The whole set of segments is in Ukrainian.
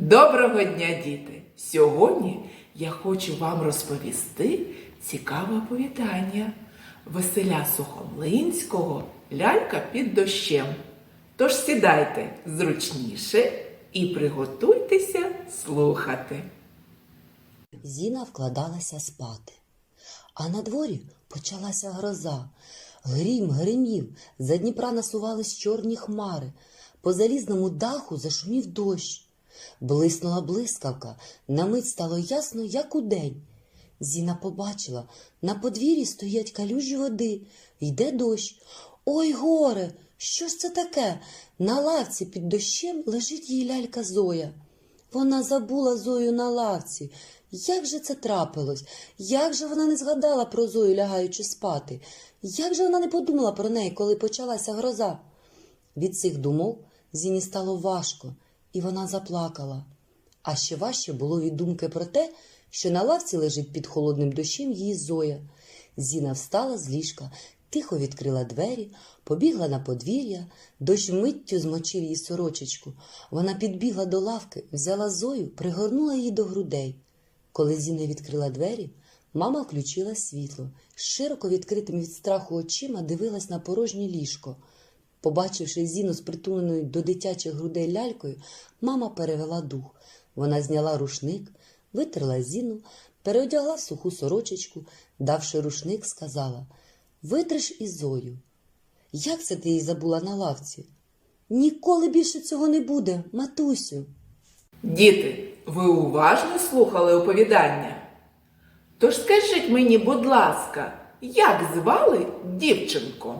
Доброго дня, діти! Сьогодні я хочу вам розповісти цікаве оповідання Василя Сухомлинського Лялька під дощем. Тож сідайте зручніше і приготуйтеся слухати. Зіна вкладалася спати. А на дворі почалася гроза. Грім гримів, за Дніпра насувались чорні хмари, по залізному даху зашумів дощ. Блиснула блискавка, на мить стало ясно, як удень. Зіна побачила, на подвір'ї стоять калюжі води, йде дощ. Ой, горе, що ж це таке? На лавці під дощем лежить її лялька Зоя. Вона забула Зою на лавці. Як же це трапилось? Як же вона не згадала про Зою, лягаючи спати? Як же вона не подумала про неї, коли почалася гроза? Від цих думок Зіні стало важко, і вона заплакала. А ще важче було від думки про те, що на лавці лежить під холодним дощем її Зоя. Зіна встала з ліжка, тихо відкрила двері, побігла на подвір'я, дощ миттю змочив її сорочечку. Вона підбігла до лавки, взяла Зою, пригорнула її до грудей. Коли Зіна відкрила двері, мама включила світло, широко відкритим від страху очима дивилась на порожнє ліжко. Побачивши Зіну з притуленою до дитячих грудей лялькою, мама перевела дух. Вона зняла рушник, витерла Зіну, переодягла суху сорочечку, давши рушник, сказала Витриш із Зою. Як це ти її забула на лавці? Ніколи більше цього не буде, матусю. Діти, ви уважно слухали оповідання? Тож скажіть мені, будь ласка, як звали дівчинку?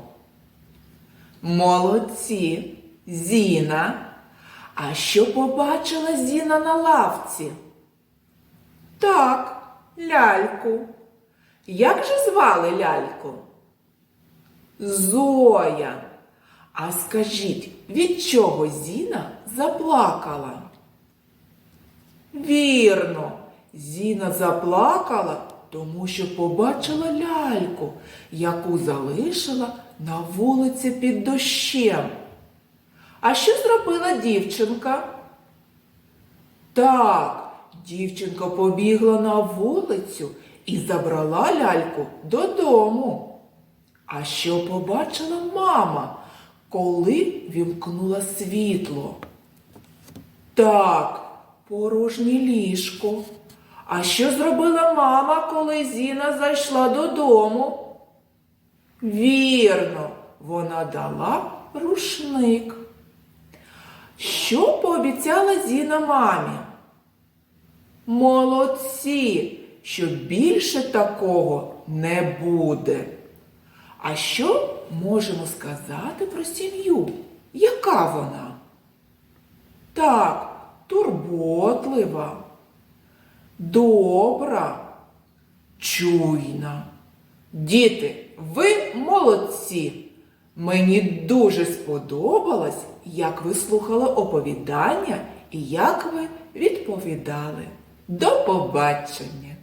Молодці, Зіна. А що побачила Зіна на лавці? Так, ляльку. Як же звали ляльку? Зоя. А скажіть, від чого Зіна заплакала? Вірно, Зіна заплакала, тому що побачила ляльку, яку залишила на вулиці під дощем. А що зробила дівчинка? Так, дівчинка побігла на вулицю і забрала ляльку додому. А що побачила мама, коли вімкнула світло? Так, порожнє ліжко. А що зробила мама, коли Зіна зайшла додому? Вірно, вона дала рушник. Що пообіцяла Зіна мамі? Молодці, що більше такого не буде. А що можемо сказати про сім'ю? Яка вона? Так, турботлива, добра, чуйна. Діти, ви молодці. Мені дуже сподобалось, як ви слухали оповідання і як ви відповідали. До побачення!